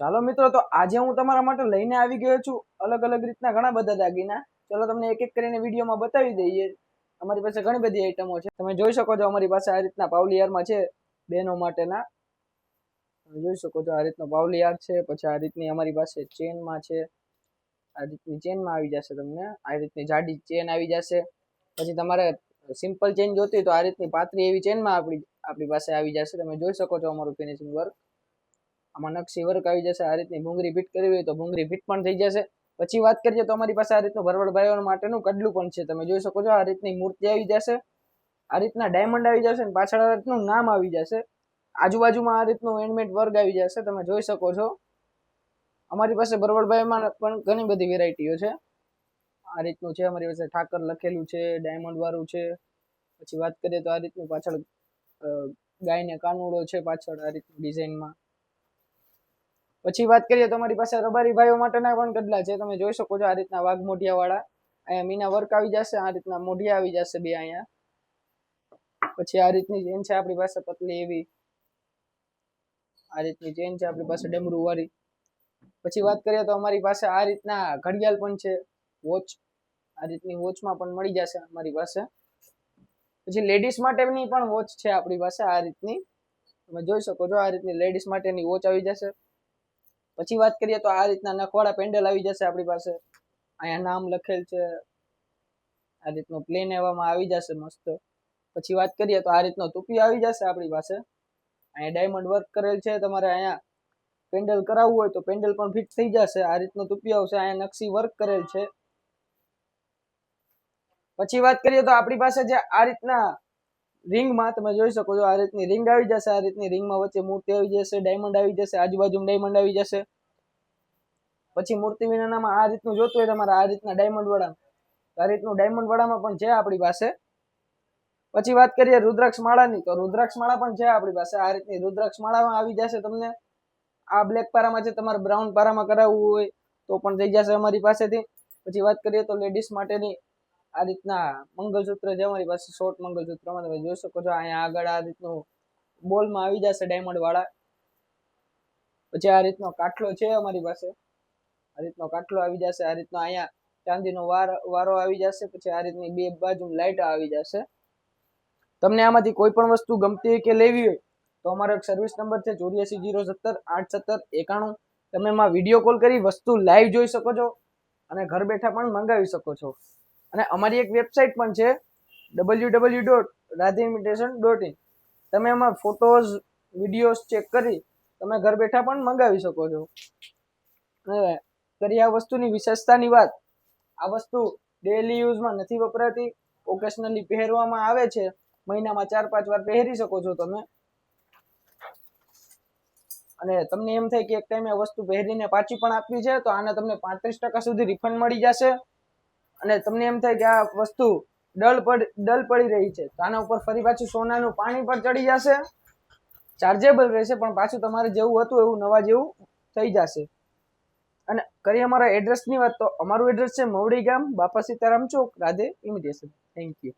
ચાલો મિત્રો, તો આજે હું તમારા માટે લઈને આવી ગયો છું અલગ અલગ રીતના ઘણા બધા દાગીના. ચલો તમને એક એક કરીને વિડીયોમાં બતાવી દઈએ. અમારી પાસે ઘણી બધી આઈટમો છે. તમે જોઈ શકો છો અમારી પાસે આ રીતના પાવલિયારમાં છે બહેનો માટેના. જોઈ શકો છો આ રીતનો પાવલિયાર છે, પછી આ રીતની અમારી પાસે ચેનમાં છે. આ રીતની ચેનમાં આવી જશે તમને. આ રીતની જાડી ચેન આવી જશે. પછી તમારે સિમ્પલ ચેન જોતી તો આ રીતની પાતળી એવી ચેનમાં આપણી આપણી પાસે આવી જશે. તમે જોઈ શકો છો અમારું ફિનિશિંગ વર્ક આમાં નકશી વર્ક આવી જશે, આ રીતની ભૂંગળી ફીટ કરવી હોય તો ભૂંગળી ફીટ પણ થઈ જશે. પછી વાત કરીએ તો અમારી પાસે આ રીતનું ભરવડ ભાઈઓ માટેનું કડલું પણ છે. તમે જોઈ શકો છો આ રીતની મૂર્તિ આવી જશે. આ રીતના ડાયમંડ આવી જશે અને પાછળ આ રીતનું નામ આવી જશે. આજુબાજુમાં આ રીતનું હેન્ડમેડ વર્ક આવી જશે. તમે જોઈ શકો છો. અમારી પાસે ભરવડભાઈમાં પણ ઘણી બધી વેરાયટીઓ છે. આ રીતનું છે, અમારી પાસે ઠાકર લખેલું છે ડાયમંડ વાળું છે. પછી વાત કરીએ તો આ રીતનું પાછળ ગાયને કાનુડો છે પાછળ આ રીતની ડિઝાઇનમાં પછી વાત કરીએ તો અમારી પાસે રબારી ભાઈઓ માટેના પણ ગડલા છે. તમે જોઈ શકો છો આ રીતના વાઘ મોઢિયા વાળા અહીંયા મીના વર્ક આવી જશે, આ રીતના મોઢિયા આવી જશે બે અહીંયા. પછી આ રીતની ચેન છે આપણી પાસે પતલી એવી. આ રીતની ચેન છે આપણી પાસે ડમરૂ વાળી પછી વાત કરીએ તો અમારી પાસે આ રીતના ઘડિયાળ પણ છે, વોચ. આ રીતની વોચમાં પણ મળી જશે અમારી પાસે. પછી લેડીઝ માટેની પણ વોચ છે આપણી પાસે આ રીતની. તમે જોઈ શકો છો આ રીતની લેડીઝ માટેની વોચ આવી જશે. પછી વાત કરીએ તો આ રીતના નખવાળા પેન્ડલ આવી જશે આપણી પાસે. અહીંયા નામ લખેલ છે. આ રીતનું પ્લેન એવામાં આવી જશે મસ્ત. પછી વાત કરીએ તો આ રીતનો ટૂપી આવી જશે આપણી પાસે. અહીંયા ડાયમંડ વર્ક કરેલ છે. તમારે અહીંયા પેન્ડલ કરાવવું હોય તો પેન્ડલ પણ ફિટ થઈ જશે. આ રીતનો ટૂપી આવશે. અહીંયા નકશી વર્ક કરેલ છે. પછી વાત કરીએ તો આપણી પાસે જે આ રીતના રિંગમાં તમે જોઈ શકો છો આ રીતની રિંગ આવી જશે, આ રીતની રિંગમાં વચ્ચે મૂર્તિ આવી જશે ડાયમંડ આવી જશે આજુબાજુ ડાયમંડ આવી જશે. પછી મૂર્તિ વિનાનામાં આ રીતનું જોતું હોય તમારે આ રીતના ડાયમંડ વાળા આ રીતનું ડાયમંડ વાળામાં પણ છે આપણી પાસે. પછી વાત કરીએ રુદ્રાક્ષ માળાની, તો રુદ્રાક્ષ માળા પણ છે આપણી પાસે. આ રીતની રુદ્રાક્ષ માળામાં આવી જશે તમને. આ બ્લેક પારામાં છે, તમારે બ્રાઉન પારામાં કરાવવું હોય તો પણ થઈ જશે અમારી પાસેથી. પછી વાત કરીએ તો લેડીઝ માટેની આ રીતના મંગલસૂત્ર છે અમારી પાસે શોર્ટ મંગલસૂત્રમાં. તમે જોઈ શકો છો, અહીંયા આગળ આ રીતનું બોલમાં આવી જશે ડાયમંડ વાળા. પછી આ રીતનો કાટલો છે અમારી પાસે. આ રીતનો કાટલો આવી જશે, આ રીતનો અહીંયા ચાંદીનો વાર, વારો આવી જશે, પછી આ રીતની બે બાજુ લાઇટ આવી જશે. તમને આમાંથી કોઈ પણ વસ્તુ ગમતી હોય કે લેવી હોય, તો અમારો એક સર્વિસ નંબર છે ચોર્યાસી જીરો સત્તર આઠ સત્તર એકાણું. તમે એમાં વીડિયો કોલ કરી, વસ્તુ લાઈવ જોઈ શકો છો અને ઘર બેઠા પણ મંગાવી શકો છો. અને અમારી એક વેબસાઇટ પણ છે W W dot Radhe imitation dot in તમે એમાં ફોટોઝ વિડીયોઝ ચેક કરી, તમે ઘર બેઠા પણ મંગાવી શકો છો. કરી આ વસ્તુની વિશેષતાની વાત. આ વસ્તુ ડેલી યુઝમાં નથી વપરાતી ઓકેશનલી પહેરવામાં આવે છે. મહિનામાં ચાર, પાંચ વાર પહેરી શકો છો તમે. અને તમને એમ થાય કે એક ટાઈમે વસ્તુ પહેરીને પાછી પણ આપવી છે, તો આને તમને પાંત્રીસ ટકા સુધી રિફંડ મળી જશે. અને તમને એમ થાય કે આ વસ્તુ ડલ પડ, ડલ પડી રહી છે. તો આના ઉપર ફરી પાછું સોનાનું પાણી પણ ચડી જશે. ચાર્જેબલ રહેશે, પણ પાછું તમારે જેવું હતું એવું નવા જેવું થઈ જશે. અને કરી અમારા એડ્રેસની વાત તો અમારું એડ્રેસ છે મવડી ગામ, બાપા સીતારામ ચોક, રાધે ઇમિટેશન થેન્ક યુ